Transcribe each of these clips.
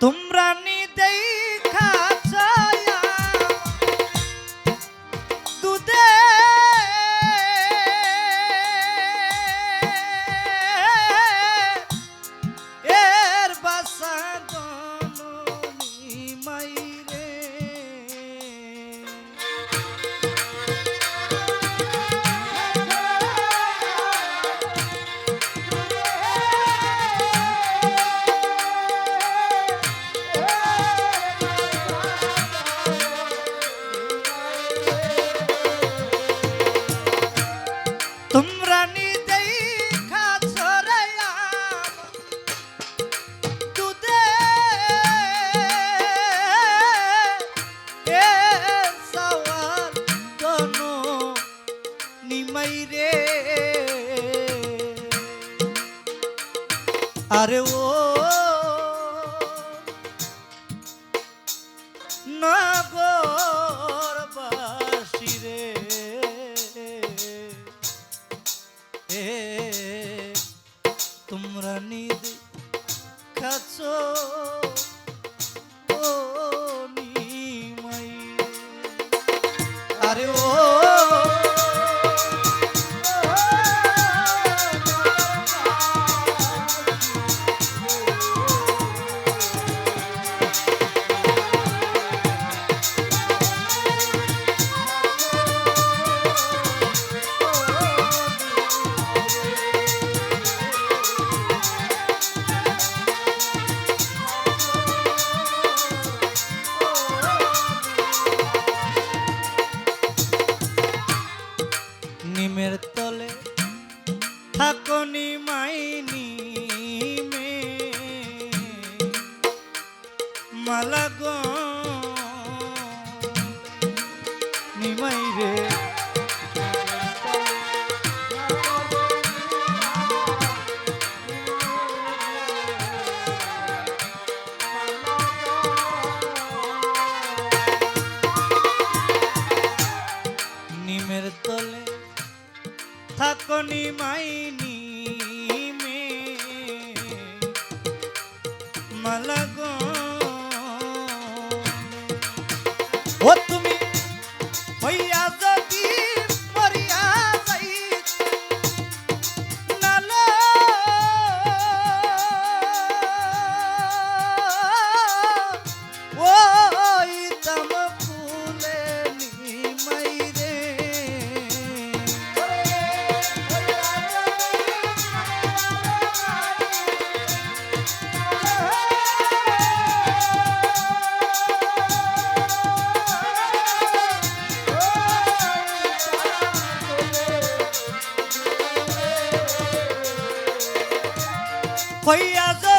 তোমরা নিমাই রে। আরে ও নগর বাসি রে। এ তোমরা নিদ খাচ্ছো আরে ও হইয়া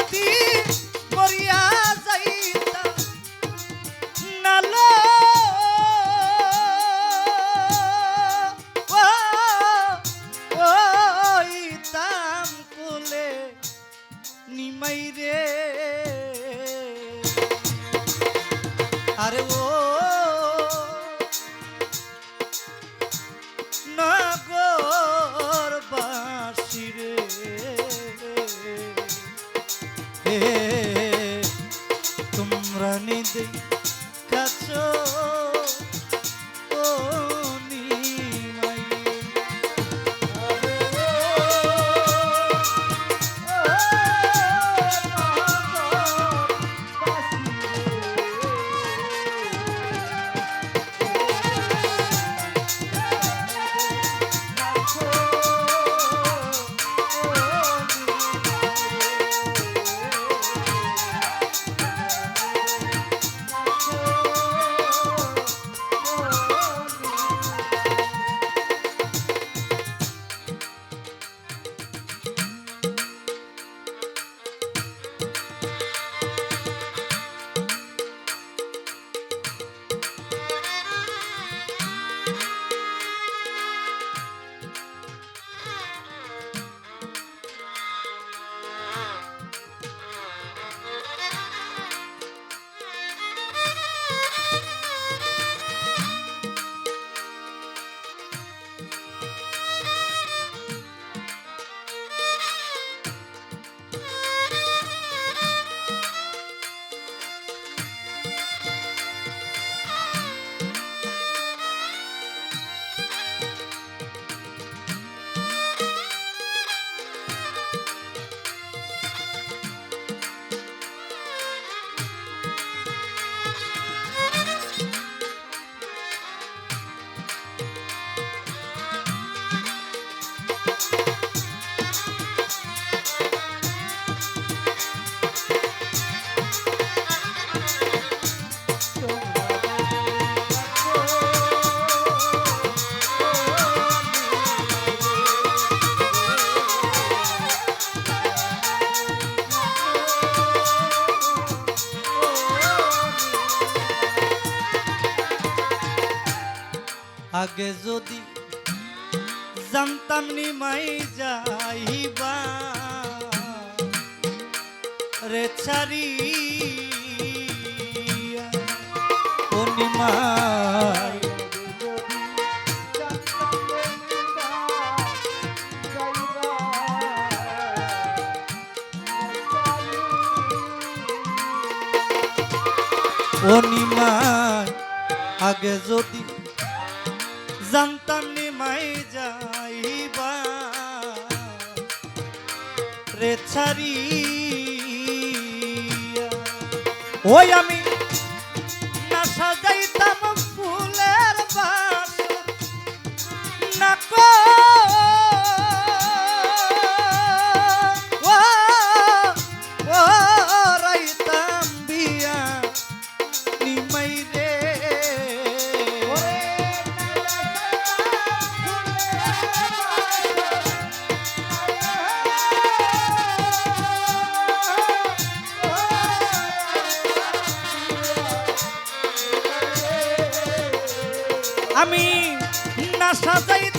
আগে যদি জানতাম নিমাই যাইবা। রে ছাড়ি ও নিমাই আগে যদি জানতাম নিমাই যাইবা। রে ছাড়ি ওই আমি আমি না সাজাইতাম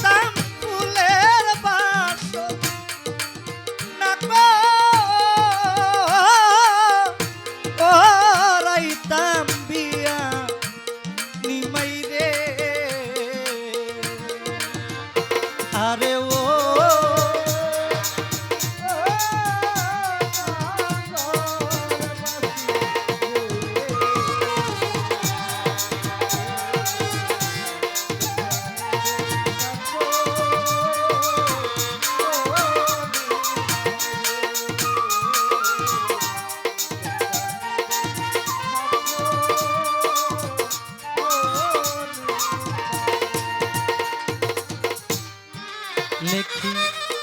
Nikki.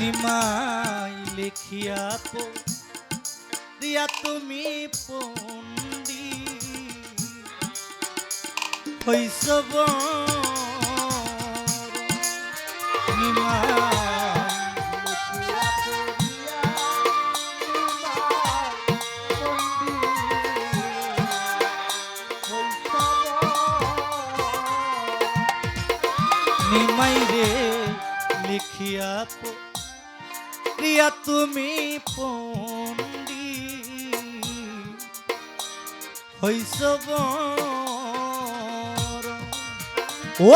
নিমাই লিখিয়া পো দিয়া তুমি পন্দি নিমাই নিমাই রে লিখিয়া পো প্রিয়া তুমি পন্ডি হইস। ও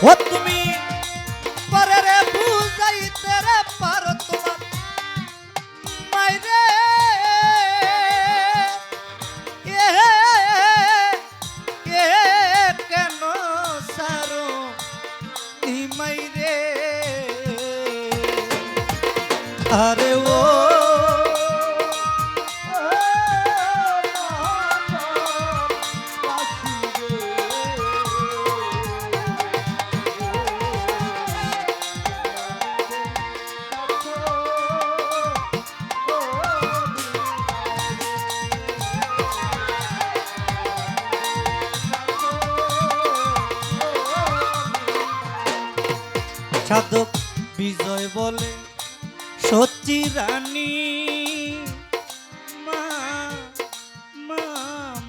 ও তুমি সাধক বিজয় বলে, সত্যি রানী। মা মা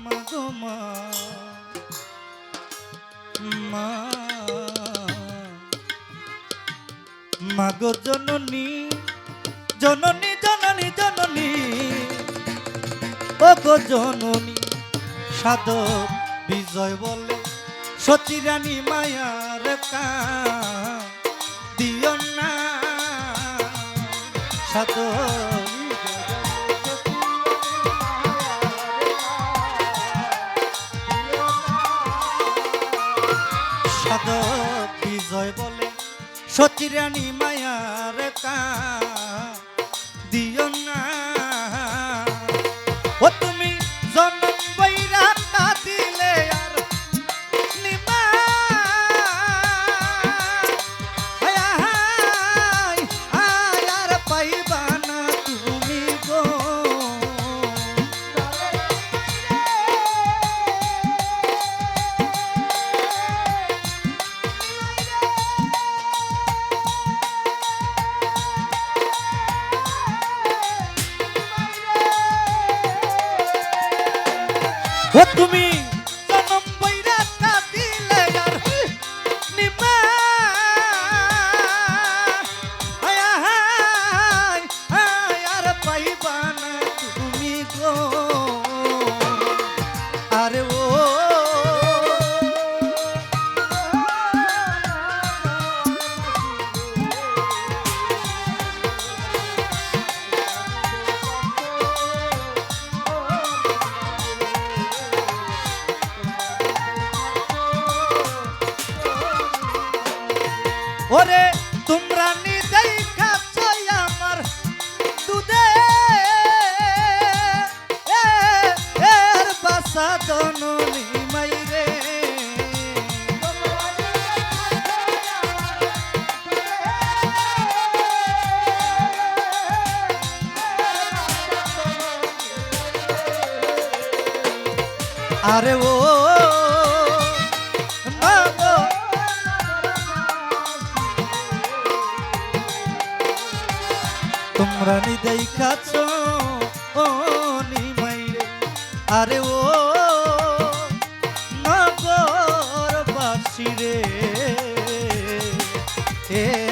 মা গো মা। মা মা গো জননী জননী জননী জননী। ও গো জননী, সাধক বিজয় বলে সতী রানী মায়ার কা সাধক সাধক বিজয় বলে সচিরানী রানী মায়ার কা আরে ও তোমরা নিদেই কাছ ও নিমাইরে আরে ও নগর বাসিরে এ